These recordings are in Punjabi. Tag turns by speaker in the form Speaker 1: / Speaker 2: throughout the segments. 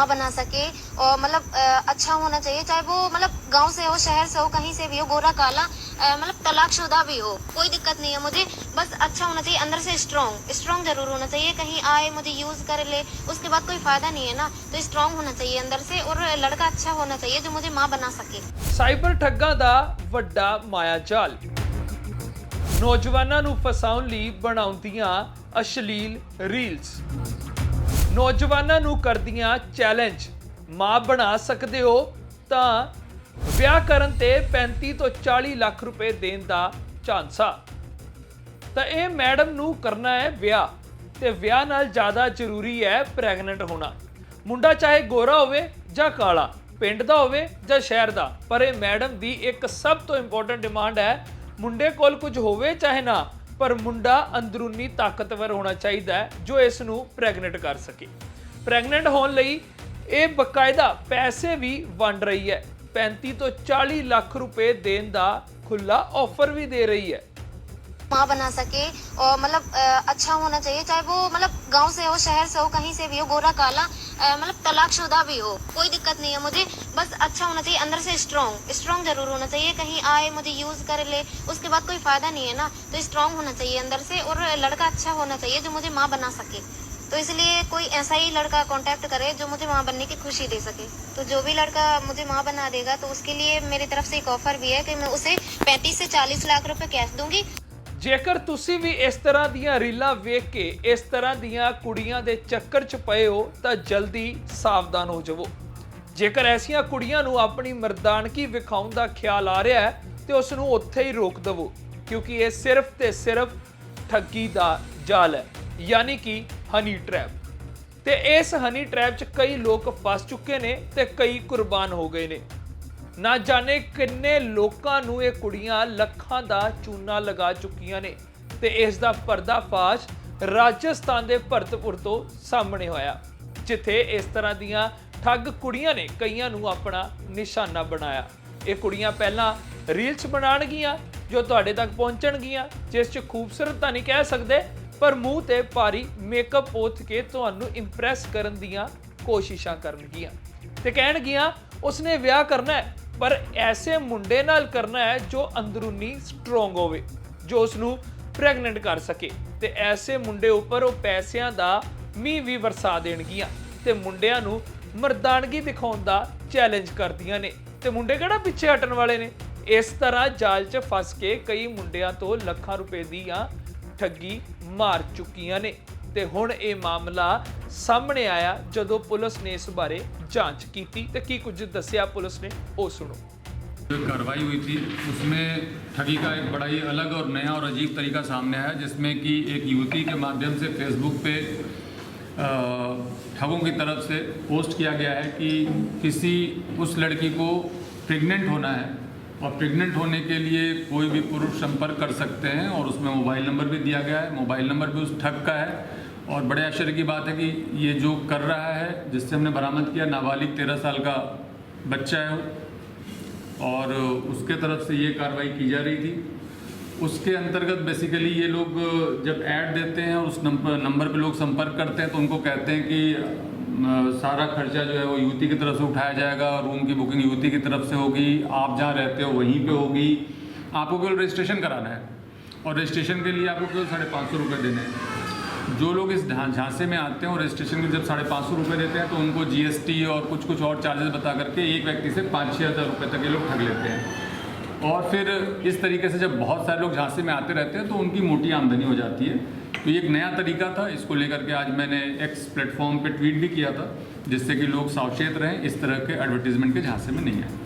Speaker 1: माँ बना सके और मतलब अ, अच्छा होना चाहिए चाहे वो मतलब गांव से हो शहर से हो कहीं से भी हो गोरा काला अ, मतलब तलाकशुदा भी हो कोई दिक्कत नहीं है मुझे बस अच्छा होना चाहिए अंदर से स्ट्रॉन्ग स्ट्रॉन्ग जरूर होना चाहिए कहीं आए मुझे यूज कर ले उसके बाद कोई फायदा नहीं है ना तो स्ट्रॉन्ग होना चाहिए अंदर से और लड़का अच्छा होना चाहिए जो मुझे माँ बना सके
Speaker 2: ਸਾਈਬਰ ਠੱਗਾਂ ਦਾ ਵੱਡਾ ਮਾਇਆ ਜਾਲ ਨੌਜਵਾਨਾਂ ਨੂੰ ਫਸਾਉਣ ਲਈ ਬਣਾਉਂਦੀਆਂ ਅਸ਼ਲੀਲ ਰੀਲਸ ਨੌਜਵਾਨਾਂ ਨੂੰ ਕਰਦੀਆਂ ਚੈਲੰਜ ਮਾਂ ਬਣਾ ਸਕਦੇ ਹੋ ਤਾਂ ਵਿਆਹ ਕਰਨ ਤੇ 35 ਤੋਂ 40 ਲੱਖ ਰੁਪਏ ਦੇਣ ਦਾ ਝਾਂਸਾ। ਤਾਂ ਇਹ ਮੈਡਮ ਨੂੰ ਕਰਨਾ ਹੈ ਵਿਆਹ ਤੇ ਵਿਆਹ ਨਾਲ ਜ਼ਿਆਦਾ ਜ਼ਰੂਰੀ ਹੈ ਪ੍ਰੈਗਨੈਂਟ ਹੋਣਾ। ਮੁੰਡਾ ਚਾਹੇ ਗੋਰਾ ਹੋਵੇ ਜਾਂ ਕਾਲਾ, ਪਿੰਡ ਦਾ ਹੋਵੇ ਜਾਂ ਸ਼ਹਿਰ ਦਾ, ਪਰ ਇਹ ਮੈਡਮ ਦੀ ਇੱਕ ਸਭ ਤੋਂ ਇੰਪੋਰਟੈਂਟ ਡਿਮਾਂਡ ਹੈ। ਮੁੰਡੇ ਕੋਲ ਕੁਝ ਹੋਵੇ ਚਾਹੇ ਨਾ ਪਰ ਮੁੰਡਾ ਅੰਦਰੂਨੀ ਤਾਕਤਵਰ ਹੋਣਾ ਚਾਹੀਦਾ ਹੈ ਜੋ ਇਸ ਨੂੰ ਪ੍ਰੈਗਨੈਂਟ ਕਰ ਸਕੇ ਪ੍ਰੈਗਨੈਂਟ ਹੋਣ ਲਈ ਇਹ ਬਕਾਇਦਾ ਪੈਸੇ ਵੀ ਵੰਡ ਰਹੀ ਹੈ 35 ਤੋਂ 40 ਲੱਖ ਰੁਪਏ ਦੇਣ ਦਾ ਖੁੱਲਾ ਆਫਰ ਵੀ ਦੇ ਰਹੀ ਹੈ
Speaker 1: माँ बना सके और मतलब अ, अच्छा होना चाहिए चाहे वो मतलब गांव से हो शहर से हो कहीं से भी हो गोरा काला मतलब तलाकशुदा भी हो। कोई दिक्कत नहीं है मुझे। बस अच्छा होना चाहिए, अंदर से स्ट्रॉन्ग स्ट्रॉन्ग ज़रूर होना चाहिए। कहीं आए, मुझे यूज़ कर ले, उसके बाद कोई फ़ायदा नहीं है ना। तो स्ट्रॉन्ग होना चाहिए अंदर से और लड़का अच्छा होना चाहिए जो मुझे माँ बना सके। तो इसलिए कोई ऐसा ही लड़का कांटेक्ट करे जो मुझे माँ बनने की खुशी दे सके। तो जो भी लड़का मुझे माँ बना देगा तो उसके लिए मेरी तरफ़ से एक ऑफ़र भी है कि मैं उसे 35 से 40 लाख रुपए कैश दूँगी।
Speaker 2: ਜੇਕਰ ਤੁਸੀਂ ਵੀ ਇਸ ਤਰ੍ਹਾਂ ਦੀਆਂ ਰੀਲਾਂ ਵੇਖ ਕੇ ਇਸ ਤਰ੍ਹਾਂ ਦੀਆਂ ਕੁੜੀਆਂ ਦੇ ਚੱਕਰ 'ਚ ਪਏ ਹੋ, ਤਾਂ ਜਲਦੀ ਸਾਵਧਾਨ ਹੋ ਜਾਵੋ। ਜੇਕਰ ਐਸੀਆਂ ਕੁੜੀਆਂ ਨੂੰ ਆਪਣੀ ਮਰਦਾਨਗੀ ਵਿਖਾਉਣ ਦਾ ਖਿਆਲ ਆ ਰਿਹਾ ਹੈ, ਤੇ ਉਸ ਨੂੰ ਉੱਥੇ ਹੀ ਰੋਕ ਦਿਵੋ, ਕਿਉਂਕਿ ਇਹ ਸਿਰਫ ਤੇ ਸਿਰਫ ਠੱਗੀ ਦਾ ਜਾਲ ਹੈ, ਯਾਨੀ ਕਿ ਹਨੀ ਟ੍ਰੈਪ ਤੇ ਇਸ ਹਨੀ ਟ੍ਰੈਪ 'ਚ ਕਈ ਲੋਕ ਫਸ ਚੁੱਕੇ ਨੇ ਤੇ ਕਈ ਕੁਰਬਾਨ ਹੋ ਗਏ ਨੇ। ਨਾ ਜਾਣੇ ਕਿੰਨੇ ਲੋਕਾਂ ਨੂੰ ਇਹ ਕੁੜੀਆਂ ਲੱਖਾਂ ਦਾ ਚੂਨਾ ਲਗਾ ਚੁੱਕੀਆਂ ਨੇ ਤੇ ਇਸ ਦਾ ਪਰਦਾਫਾਸ਼ ਰਾਜਸਥਾਨ ਦੇ ਭਰਤਪੁਰ ਤੋਂ ਸਾਹਮਣੇ ਹੋਇਆ, ਜਿੱਥੇ ਇਸ ਤਰ੍ਹਾਂ ਦੀਆਂ ਠੱਗ ਕੁੜੀਆਂ ਨੇ ਕਈਆਂ ਨੂੰ ਆਪਣਾ ਨਿਸ਼ਾਨਾ ਬਣਾਇਆ। ਇਹ ਕੁੜੀਆਂ ਪਹਿਲਾਂ ਰੀਲਸ ਬਣਾਉਣਗੀਆਂ, ਜੋ ਤੁਹਾਡੇ ਤੱਕ ਪਹੁੰਚਣਗੀਆਂ, ਜਿਸ 'ਚ ਖੂਬਸੂਰਤ ਤਾਂ ਨਹੀਂ ਕਹਿ ਸਕਦੇ, ਪਰ ਮੂੰਹ ਤੇ ਭਾਰੀ ਮੇਕਅਪ ਪੋਥ ਕੇ ਤੁਹਾਨੂੰ ਇੰਪ੍ਰੈਸ ਕਰਨ ਦੀਆਂ ਕੋਸ਼ਿਸ਼ਾਂ ਕਰਨਗੀਆਂ। ਤੇ ਕਹਿਣਗੀਆਂ, ਉਸਨੇ ਵਿਆਹ ਕਰਨਾ ਹੈ ਪਰ ਐਸੇ ਮੁੰਡੇ ਨਾਲ ਕਰਨਾ ਹੈ ਜੋ ਅੰਦਰੂਨੀ ਸਟਰੋਂਗ ਹੋਵੇ, ਜੋ ਉਸ ਨੂੰ ਪ੍ਰੈਗਨੈਂਟ ਕਰ ਸਕੇ। ਤੇ ਐਸੇ ਮੁੰਡੇ ਉੱਪਰ ਉਹ ਪੈਸਿਆਂ ਦਾ ਮੀਂਹ ਵੀ ਵਰਸਾ ਦੇਣਗੀਆਂ ਤੇ ਮੁੰਡਿਆਂ ਨੂੰ ਮਰਦਾਨਗੀ ਦਿਖਾਉਣ ਦਾ ਚੈਲੰਜ ਕਰਦੀਆਂ ਨੇ। ਤੇ ਮੁੰਡੇ ਕਿਹੜਾ ਪਿੱਛੇ ਹਟਣ ਵਾਲੇ ਨੇ? ਇਸ ਤਰ੍ਹਾਂ ਜਾਲ 'ਚ ਫਸ ਕੇ ਕਈ ਮੁੰਡਿਆਂ ਤੋਂ ਲੱਖਾਂ ਰੁਪਏ ਦੀਆਂ ਠੱਗੀ ਮਾਰ ਚੁੱਕੀਆਂ ਨੇ। ਤੇ ਹੁਣ ਇਹ ਮਾਮਲਾ ਸਾਹਮਣੇ ਆਇਆ ਜਦੋਂ ਪੁਲਿਸ ਨੇ ਇਸ ਬਾਰੇ ਜਾਂਚ ਕੀਤੀ ਤੇ ਕੀ ਕੁਝ ਦੱਸਿਆ ਪੁਲਿਸ ਨੇ ਉਹ ਸੁਣੋ
Speaker 3: जो कार्रवाई हुई थी उसमें ठगी का एक बड़ा ही अलग और नया और अजीब तरीका सामने आया जिसमें कि एक युवती के माध्यम से फेसबुक पे अ, ठगों की तरफ से पोस्ट किया गया है कि किसी उस लड़की को प्रेग्नेंट होना है और प्रेग्नेंट होने के लिए कोई भी पुरुष संपर्क कर सकते हैं और उसमें मोबाइल नंबर भी दिया गया है मोबाइल नंबर भी उस ठग का है और बड़े आश्चर्य की बात है कि ये जो कर रहा है, जिससे हमने बरामद किया, नाबालिग तेरह साल का बच्चा है और उसके तरफ़ से ये कार्रवाई की जा रही थी। उसके अंतर्गत बेसिकली ये लोग जब ऐड देते हैं और उस नंबर नंबर पे लोग संपर्क करते हैं तो उनको कहते हैं कि सारा खर्चा जो है वो युवती की तरफ़ से उठाया जाएगा रूम की बुकिंग युवती की तरफ़ से होगी। आप जहाँ रहते हो वहीं पे होगी। आपको केवल रजिस्ट्रेशन कराना है। और रजिस्ट्रेशन के लिए आपको केवल साढ़े पाँच सौ रुपये देने हैं। जो लोग इस ढां- झांसे में आते हैं और रजिस्ट्रेशन के जब साढ़े पाँच सौ रुपये देते हैं तो उनको जीएसटी और कुछ कुछ और चार्जेस बता करके एक व्यक्ति से पाँच छः हज़ार रुपये तक ये लोग ठग लेते हैं और फिर इस तरीके से जब बहुत सारे लोग झांसे में आते रहते हैं तो उनकी मोटी आमदनी हो जाती है तो ये एक नया तरीका था इसको लेकर के आज मैंने एक्स प्लेटफॉर्म पे ट्वीट भी किया था जिससे कि लोग सावचेत रहें इस तरह के एडवर्टीजमेंट के झांसे में नहीं आए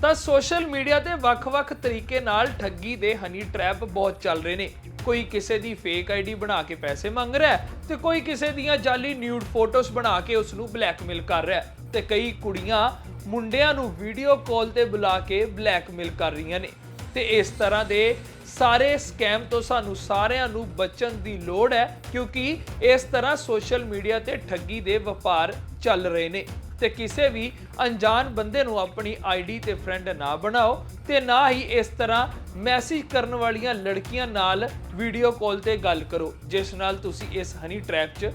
Speaker 2: ਤਾਂ ਸੋਸ਼ਲ ਮੀਡੀਆ ਤੇ ਵੱਖ-ਵੱਖ ਤਰੀਕੇ ਨਾਲ ਠੱਗੀ ਦੇ ਹਨੀ ਟ੍ਰੈਪ ਬਹੁਤ ਚੱਲ ਰਹੇ ਨੇ ਕੋਈ ਕਿਸੇ ਦੀ ਫੇਕ ਆਈਡੀ ਬਣਾ ਕੇ ਪੈਸੇ ਮੰਗ ਰਿਹਾ ਹੈ ਤੇ ਕੋਈ ਕਿਸੇ ਦੀਆਂ ਜਾਲੀ ਨਿਊਡ ਫੋਟੋਜ਼ ਬਣਾ ਕੇ ਉਸ ਨੂੰ ਬਲੈਕਮੇਲ ਕਰ ਰਿਹਾ ਹੈ ਤੇ ਕਈ ਕੁੜੀਆਂ ਮੁੰਡਿਆਂ ਨੂੰ ਵੀਡੀਓ ਕਾਲ ਤੇ ਬੁਲਾ ਕੇ ਬਲੈਕਮੇਲ ਕਰ ਰਹੀਆਂ ਨੇ। ਤੇ ਇਸ ਤਰ੍ਹਾਂ ਦੇ ਸਾਰੇ ਸਕੈਮ ਤੋਂ ਸਾਨੂੰ ਸਾਰਿਆਂ ਨੂੰ ਬਚਣ ਦੀ ਲੋੜ ਹੈ ਕਿਉਂਕਿ ਇਸ ਤਰ੍ਹਾਂ ਸੋਸ਼ਲ ਮੀਡੀਆ ਤੇ ਠੱਗੀ ਦੇ ਵਪਾਰ ਚੱਲ ਰਹੇ ਨੇ। ਤੇ ਕਿਸੇ ਵੀ ਅਣਜਾਣ ਬੰਦੇ ਨੂੰ ਆਪਣੀ ਆਈਡੀ ਤੇ ਫਰੈਂਡ ਨਾ ਬਣਾਓ ਤੇ ਨਾ ਹੀ ਇਸ ਤਰ੍ਹਾਂ ਮੈਸੇਜ ਕਰਨ ਵਾਲੀਆਂ ਲੜਕੀਆਂ ਨਾਲ ਵੀਡੀਓ ਕਾਲ ਤੇ ਗੱਲ ਕਰੋ, ਜਿਸ ਨਾਲ ਤੁਸੀਂ ਇਸ ਹਨੀ ਟ੍ਰੈਪ 'ਚ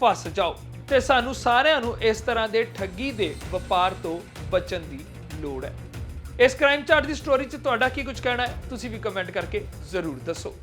Speaker 2: ਫਸ ਜਾਓ। ਤੇ ਸਾਨੂੰ ਸਾਰਿਆਂ ਨੂੰ ਇਸ ਤਰ੍ਹਾਂ ਦੇ ਠੱਗੀ ਦੇ ਵਪਾਰ ਤੋਂ ਬਚਣ ਦੀ ਲੋੜ ਹੈ। ਇਸ ਕ੍ਰਾਈਮ ਚਾਰਟ ਦੀ ਸਟੋਰੀ 'ਚ ਤੁਹਾਡਾ ਕੀ ਕੁਝ ਕਹਿਣਾ ਹੈ? ਤੁਸੀਂ ਵੀ ਕਮੈਂਟ ਕਰਕੇ ਜ਼ਰੂਰ ਦੱਸੋ।